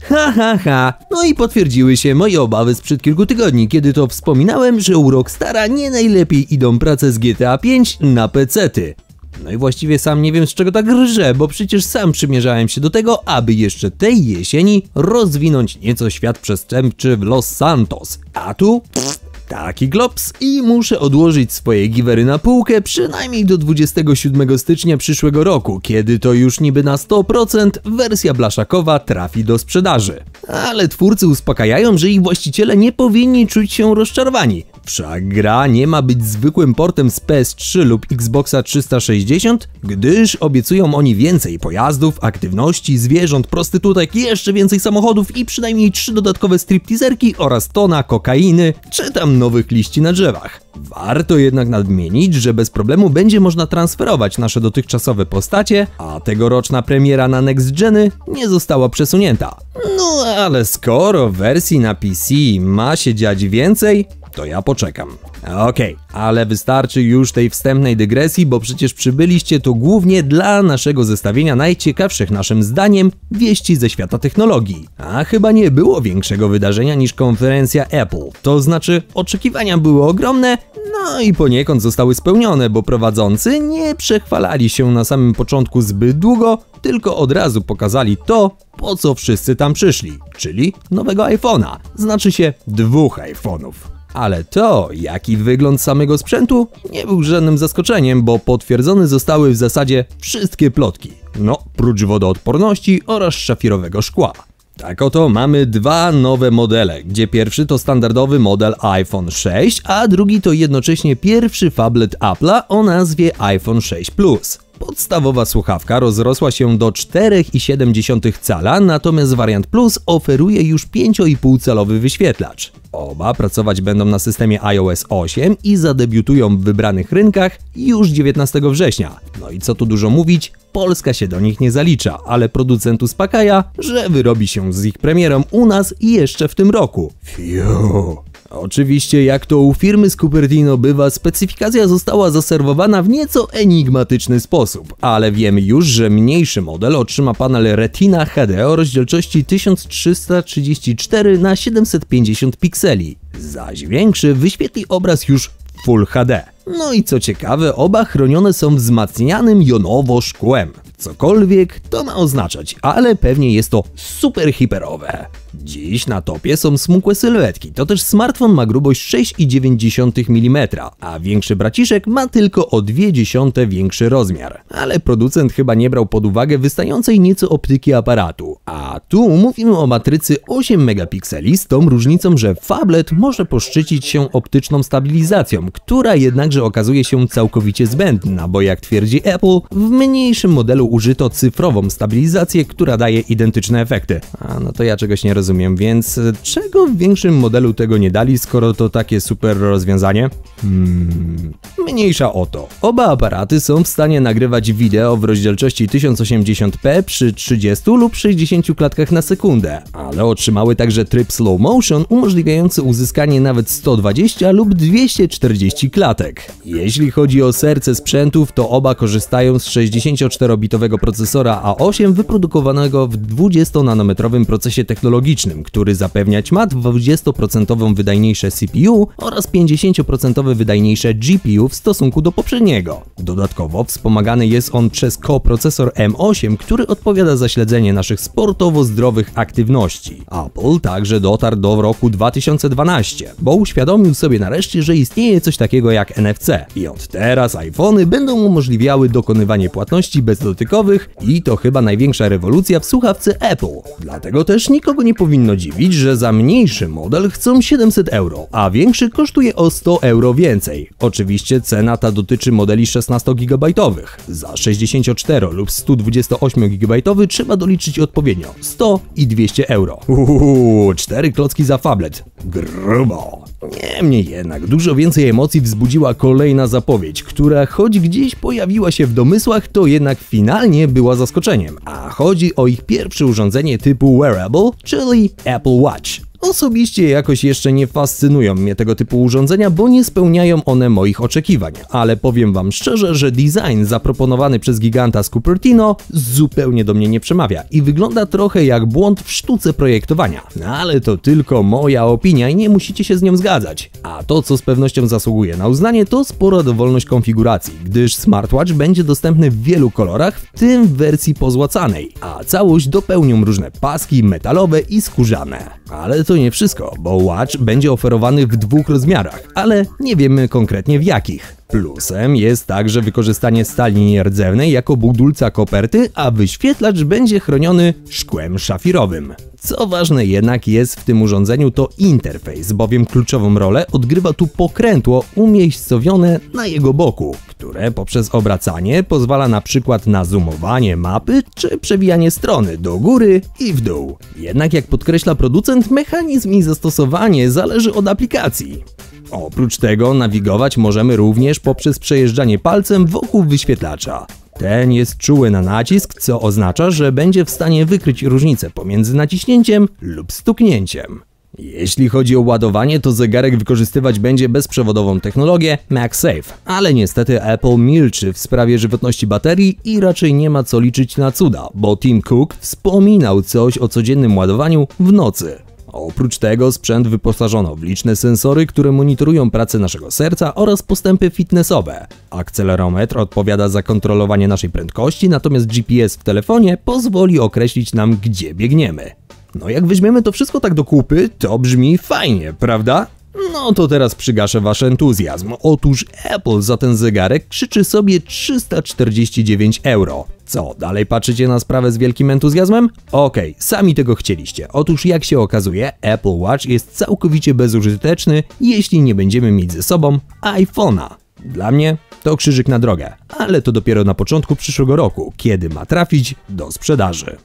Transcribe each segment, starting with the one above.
Ha, ha, ha. No i potwierdziły się moje obawy sprzed kilku tygodni, kiedy to wspominałem, że u Rockstara nie najlepiej idą prace z GTA 5 na pecety. No i właściwie sam nie wiem z czego tak rżę, bo przecież sam przymierzałem się do tego, aby jeszcze tej jesieni rozwinąć nieco świat przestępczy w Los Santos. A tu... Pff, Taki glops i muszę odłożyć swoje giwery na półkę przynajmniej do 27 stycznia przyszłego roku, kiedy to już niby na 100% wersja blaszakowa trafi do sprzedaży. Ale twórcy uspokajają, że ich właściciele nie powinni czuć się rozczarowani. Wszak gra nie ma być zwykłym portem z PS3 lub Xboxa 360, gdyż obiecują oni więcej pojazdów, aktywności, zwierząt, prostytutek, jeszcze więcej samochodów i przynajmniej trzy dodatkowe stripteaserki oraz tona kokainy, czy tam nowych liści na drzewach. Warto jednak nadmienić, że bez problemu będzie można transferować nasze dotychczasowe postacie, a tegoroczna premiera na Next Geny nie została przesunięta. No ale skoro wersji na PC ma się dziać więcej, to ja poczekam. Okej, ale wystarczy już tej wstępnej dygresji, bo przecież przybyliście tu głównie dla naszego zestawienia najciekawszych naszym zdaniem wieści ze świata technologii. A chyba nie było większego wydarzenia niż konferencja Apple. To znaczy, oczekiwania były ogromne, no i poniekąd zostały spełnione, bo prowadzący nie przechwalali się na samym początku zbyt długo, tylko od razu pokazali to, po co wszyscy tam przyszli, czyli nowego iPhone'a, znaczy się dwóch iPhone'ów. Ale to, jaki wygląd samego sprzętu, nie był żadnym zaskoczeniem, bo potwierdzone zostały w zasadzie wszystkie plotki. No, prócz wodoodporności oraz szafirowego szkła. Tak oto mamy dwa nowe modele, gdzie pierwszy to standardowy model iPhone 6, a drugi to jednocześnie pierwszy phablet Apple'a o nazwie iPhone 6 Plus. Podstawowa słuchawka rozrosła się do 4,7 cala, natomiast wariant Plus oferuje już 5,5 calowy wyświetlacz. Oba pracować będą na systemie iOS 8 i zadebiutują w wybranych rynkach już 19 września. No i co tu dużo mówić, Polska się do nich nie zalicza, ale producent uspokaja, że wyrobi się z ich premierą u nas jeszcze w tym roku. Fiu. Oczywiście, jak to u firmy z Cupertino bywa, specyfikacja została zaserwowana w nieco enigmatyczny sposób, ale wiemy już, że mniejszy model otrzyma panel Retina HD o rozdzielczości 1334 na 750 pikseli, zaś większy wyświetli obraz już Full HD. No i co ciekawe, oba chronione są wzmacnianym jonowo szkłem. Cokolwiek to ma oznaczać, ale pewnie jest to super hiperowe. Dziś na topie są smukłe sylwetki, to też smartfon ma grubość 6,9 mm, a większy braciszek ma tylko o 0,2 większy rozmiar. Ale producent chyba nie brał pod uwagę wystającej nieco optyki aparatu. A tu mówimy o matrycy 8 megapikseli z tą różnicą, że Fablet może poszczycić się optyczną stabilizacją, która jednakże okazuje się całkowicie zbędna, bo jak twierdzi Apple, w mniejszym modelu użyto cyfrową stabilizację, która daje identyczne efekty. A no to ja czegoś nie rozumiem, więc czego w większym modelu tego nie dali, skoro to takie super rozwiązanie? Hmm, mniejsza o to. Oba aparaty są w stanie nagrywać wideo w rozdzielczości 1080p przy 30 lub 60 klatkach na sekundę, ale otrzymały także tryb slow motion umożliwiający uzyskanie nawet 120 lub 240 klatek. Jeśli chodzi o serce sprzętów, to oba korzystają z 64-bitowego procesora A8 wyprodukowanego w 20-nanometrowym procesie technologicznym, który zapewniać ma 20% wydajniejsze CPU oraz 50% wydajniejsze GPU w stosunku do poprzedniego. Dodatkowo wspomagany jest on przez koprocesor M8, który odpowiada za śledzenie naszych sportowo-zdrowych aktywności. Apple także dotarł do roku 2012, bo uświadomił sobie nareszcie, że istnieje coś takiego jak NFC i od teraz iPhony będą umożliwiały dokonywanie płatności bezdotykowych i to chyba największa rewolucja w słuchawce Apple. Dlatego też nikogo nie powinno dziwić, że za mniejszy model chcą 700 euro, a większy kosztuje o 100 euro więcej. Oczywiście cena ta dotyczy modeli 16 GB. Za 64 lub 128 GB trzeba doliczyć odpowiednio 100 i 200 euro. Uuu, cztery klocki za fablet. Grubo. Niemniej jednak dużo więcej emocji wzbudziła kolejna zapowiedź, która choć gdzieś pojawiła się w domysłach, to jednak finalnie była zaskoczeniem. A chodzi o ich pierwsze urządzenie typu wearable, czyli Apple Watch. Osobiście jakoś jeszcze nie fascynują mnie tego typu urządzenia, bo nie spełniają one moich oczekiwań, ale powiem wam szczerze, że design zaproponowany przez giganta z Cupertino zupełnie do mnie nie przemawia i wygląda trochę jak błąd w sztuce projektowania. No ale to tylko moja opinia i nie musicie się z nią zgadzać. A to, co z pewnością zasługuje na uznanie, to spora dowolność konfiguracji, gdyż smartwatch będzie dostępny w wielu kolorach, w tym w wersji pozłacanej, a całość dopełnią różne paski metalowe i skórzane. Ale to nie wszystko, bo Watch będzie oferowany w dwóch rozmiarach, ale nie wiemy konkretnie w jakich. Plusem jest także wykorzystanie stali nierdzewnej jako budulca koperty, a wyświetlacz będzie chroniony szkłem szafirowym. Co ważne jednak jest w tym urządzeniu to interfejs, bowiem kluczową rolę odgrywa tu pokrętło umiejscowione na jego boku, które poprzez obracanie pozwala na przykład na zoomowanie mapy czy przewijanie strony do góry i w dół. Jednak jak podkreśla producent, mechanizm i zastosowanie zależy od aplikacji. Oprócz tego nawigować możemy również poprzez przejeżdżanie palcem wokół wyświetlacza. Ten jest czuły na nacisk, co oznacza, że będzie w stanie wykryć różnicę pomiędzy naciśnięciem lub stuknięciem. Jeśli chodzi o ładowanie, to zegarek wykorzystywać będzie bezprzewodową technologię MagSafe, ale niestety Apple milczy w sprawie żywotności baterii i raczej nie ma co liczyć na cuda, bo Tim Cook wspominał coś o codziennym ładowaniu w nocy. Oprócz tego sprzęt wyposażono w liczne sensory, które monitorują pracę naszego serca oraz postępy fitnessowe. Akcelerometr odpowiada za kontrolowanie naszej prędkości, natomiast GPS w telefonie pozwoli określić nam, gdzie biegniemy. No jak weźmiemy to wszystko tak do kupy, to brzmi fajnie, prawda? No to teraz przygaszę wasz entuzjazm. Otóż Apple za ten zegarek krzyczy sobie 349 euro. Co, dalej patrzycie na sprawę z wielkim entuzjazmem? Okej, okay, sami tego chcieliście. Otóż jak się okazuje, Apple Watch jest całkowicie bezużyteczny, jeśli nie będziemy mieć ze sobą iPhone'a. Dla mnie to krzyżyk na drogę, ale to dopiero na początku przyszłego roku, kiedy ma trafić do sprzedaży.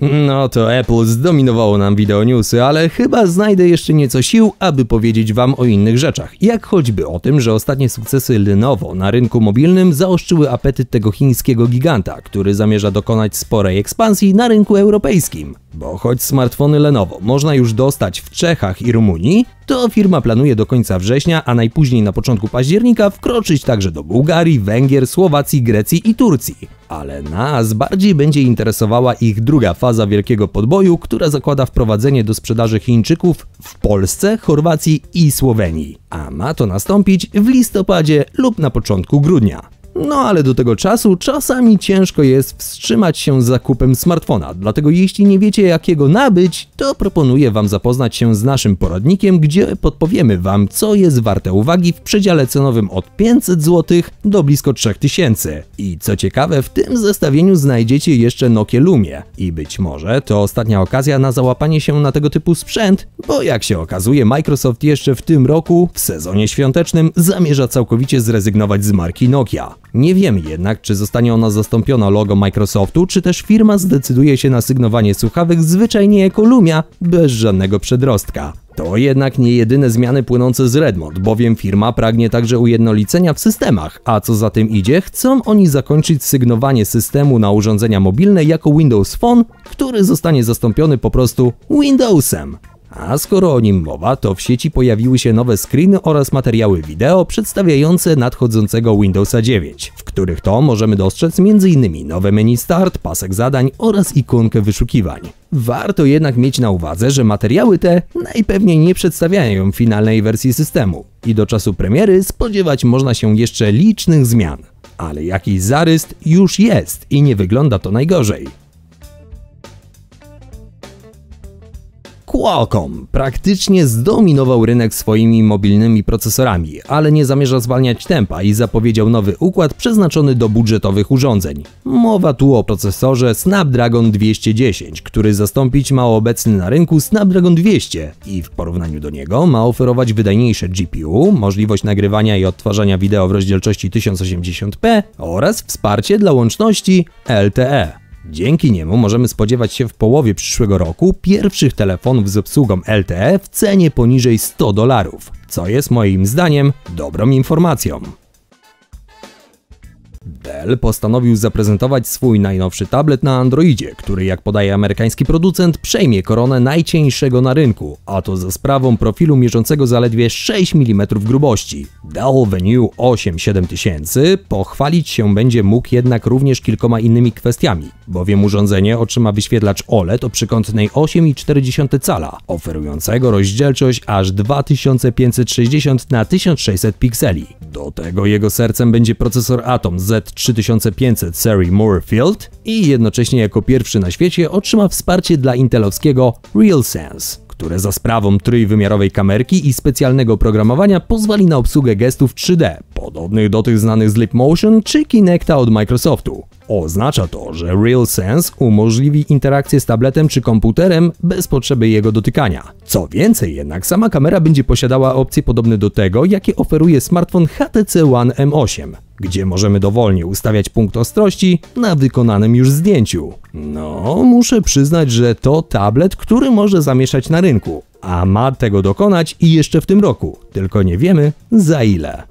No to Apple zdominowało nam wideo newsy, ale chyba znajdę jeszcze nieco sił, aby powiedzieć wam o innych rzeczach. Jak choćby o tym, że ostatnie sukcesy Lenovo na rynku mobilnym zaostrzyły apetyt tego chińskiego giganta, który zamierza dokonać sporej ekspansji na rynku europejskim. Bo choć smartfony Lenovo można już dostać w Czechach i Rumunii, to firma planuje do końca września, a najpóźniej na początku października wkroczyć także do Bułgarii, Węgier, Słowacji, Grecji i Turcji. Ale nas bardziej będzie interesowała ich druga faza wielkiego podboju, która zakłada wprowadzenie do sprzedaży Chińczyków w Polsce, Chorwacji i Słowenii. A ma to nastąpić w listopadzie lub na początku grudnia. No ale do tego czasu czasami ciężko jest wstrzymać się z zakupem smartfona, dlatego jeśli nie wiecie jakiego nabyć, to proponuję Wam zapoznać się z naszym poradnikiem, gdzie podpowiemy Wam co jest warte uwagi w przedziale cenowym od 500 zł do blisko 3000. I co ciekawe, w tym zestawieniu znajdziecie jeszcze Nokia Lumie i być może to ostatnia okazja na załapanie się na tego typu sprzęt, bo jak się okazuje Microsoft jeszcze w tym roku, w sezonie świątecznym, zamierza całkowicie zrezygnować z marki Nokia. Nie wiemy jednak, czy zostanie ona zastąpiona logo Microsoftu, czy też firma zdecyduje się na sygnowanie słuchawek zwyczajnie jako Lumia, bez żadnego przedrostka. To jednak nie jedyne zmiany płynące z Redmond, bowiem firma pragnie także ujednolicenia w systemach, a co za tym idzie, chcą oni zakończyć sygnowanie systemu na urządzenia mobilne jako Windows Phone, który zostanie zastąpiony po prostu Windowsem. A skoro o nim mowa, to w sieci pojawiły się nowe screeny oraz materiały wideo przedstawiające nadchodzącego Windowsa 9, w których to możemy dostrzec m.in. nowe menu start, pasek zadań oraz ikonkę wyszukiwań. Warto jednak mieć na uwadze, że materiały te najpewniej nie przedstawiają finalnej wersji systemu i do czasu premiery spodziewać można się jeszcze licznych zmian. Ale jakiś zarys już jest i nie wygląda to najgorzej. Qualcomm praktycznie zdominował rynek swoimi mobilnymi procesorami, ale nie zamierza zwalniać tempa i zapowiedział nowy układ przeznaczony do budżetowych urządzeń. Mowa tu o procesorze Snapdragon 210, który zastąpić ma obecny na rynku Snapdragon 200 i w porównaniu do niego ma oferować wydajniejsze GPU, możliwość nagrywania i odtwarzania wideo w rozdzielczości 1080p oraz wsparcie dla łączności LTE. Dzięki niemu możemy spodziewać się w połowie przyszłego roku pierwszych telefonów z obsługą LTE w cenie poniżej 100 dolarów, co jest moim zdaniem dobrą informacją. Dell postanowił zaprezentować swój najnowszy tablet na Androidzie, który jak podaje amerykański producent przejmie koronę najcieńszego na rynku, a to za sprawą profilu mierzącego zaledwie 6 mm grubości. Dell Venue 8 7000 pochwalić się będzie mógł jednak również kilkoma innymi kwestiami, bowiem urządzenie otrzyma wyświetlacz OLED o przykątnej 8,4 cala, oferującego rozdzielczość aż 2560 na 1600 pikseli. Do tego jego sercem będzie procesor Atom Z3500 serii Moorfield i jednocześnie jako pierwszy na świecie otrzyma wsparcie dla intelowskiego RealSense które za sprawą trójwymiarowej kamerki i specjalnego programowania pozwoli na obsługę gestów 3D, podobnych do tych znanych z Motion czy Kinecta od Microsoftu. Oznacza to, że RealSense umożliwi interakcję z tabletem czy komputerem bez potrzeby jego dotykania. Co więcej jednak, sama kamera będzie posiadała opcje podobne do tego, jakie oferuje smartfon HTC One M8, gdzie możemy dowolnie ustawiać punkt ostrości na wykonanym już zdjęciu. No, muszę przyznać, że to tablet, który może zamieszać na rynku, a ma tego dokonać i jeszcze w tym roku, tylko nie wiemy za ile.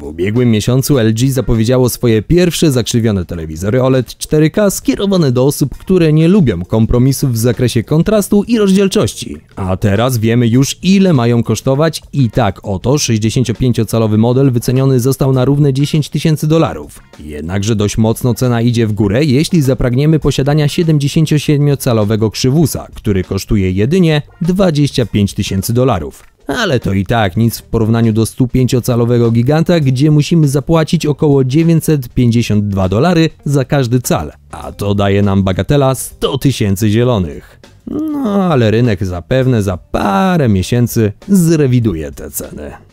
W ubiegłym miesiącu LG zapowiedziało swoje pierwsze zakrzywione telewizory OLED 4K skierowane do osób, które nie lubią kompromisów w zakresie kontrastu i rozdzielczości. A teraz wiemy już ile mają kosztować i tak oto 65-calowy model wyceniony został na równe 10 tysięcy dolarów. Jednakże dość mocno cena idzie w górę, jeśli zapragniemy posiadania 77-calowego krzywusa, który kosztuje jedynie 25 tysięcy dolarów ale to i tak nic w porównaniu do 105-calowego giganta, gdzie musimy zapłacić około 952 dolary za każdy cal, a to daje nam bagatela 100 tysięcy zielonych. No ale rynek zapewne za parę miesięcy zrewiduje te ceny.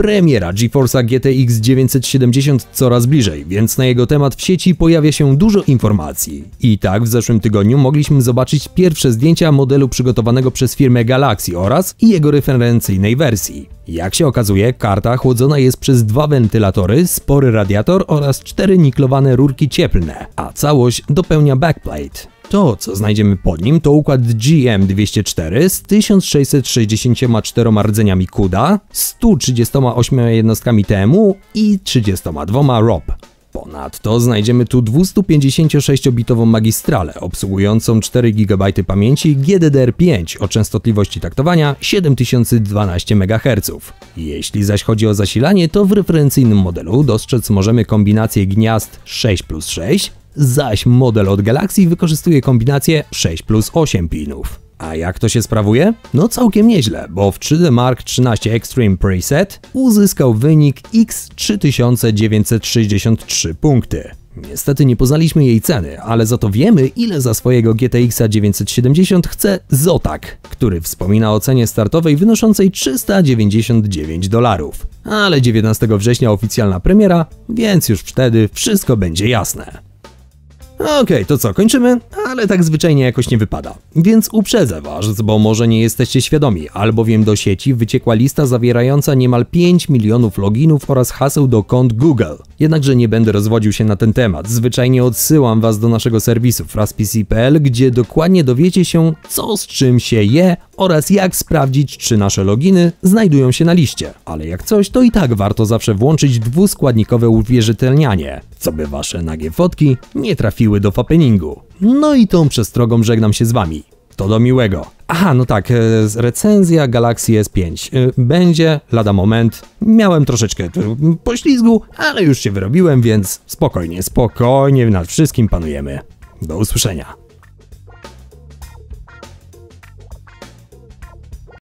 Premiera GeForce'a GTX 970 coraz bliżej, więc na jego temat w sieci pojawia się dużo informacji. I tak w zeszłym tygodniu mogliśmy zobaczyć pierwsze zdjęcia modelu przygotowanego przez firmę Galaxy oraz jego referencyjnej wersji. Jak się okazuje, karta chłodzona jest przez dwa wentylatory, spory radiator oraz cztery niklowane rurki cieplne, a całość dopełnia backplate. To, co znajdziemy pod nim, to układ GM204 z 1664 rdzeniami CUDA, 138 jednostkami TMU i 32 ROP. Ponadto znajdziemy tu 256-bitową magistralę obsługującą 4 GB pamięci GDDR5 o częstotliwości taktowania 7012 MHz. Jeśli zaś chodzi o zasilanie, to w referencyjnym modelu dostrzec możemy kombinację gniazd 6 plus 6, zaś model od Galaxy wykorzystuje kombinację 6 plus 8 pinów. A jak to się sprawuje? No całkiem nieźle, bo w 3D Mark 13 Extreme Preset uzyskał wynik X3963 punkty. Niestety nie poznaliśmy jej ceny, ale za to wiemy, ile za swojego GTX 970 chce Zotak, który wspomina o cenie startowej wynoszącej 399 dolarów. Ale 19 września oficjalna premiera, więc już wtedy wszystko będzie jasne. Okej, okay, to co, kończymy? Ale tak zwyczajnie jakoś nie wypada. Więc uprzedzę was, bo może nie jesteście świadomi, albowiem do sieci wyciekła lista zawierająca niemal 5 milionów loginów oraz haseł do kont Google. Jednakże nie będę rozwodził się na ten temat, zwyczajnie odsyłam was do naszego serwisu fraspc.pl, gdzie dokładnie dowiecie się, co z czym się je oraz jak sprawdzić, czy nasze loginy znajdują się na liście. Ale jak coś, to i tak warto zawsze włączyć dwuskładnikowe uwierzytelnianie, co by wasze nagie fotki nie trafiły do fappeningu. No i tą przestrogą żegnam się z wami. To do miłego. Aha, no tak, e, recenzja Galaxy S5 e, będzie lada moment. Miałem troszeczkę e, poślizgu, ale już się wyrobiłem, więc spokojnie, spokojnie nad wszystkim panujemy. Do usłyszenia.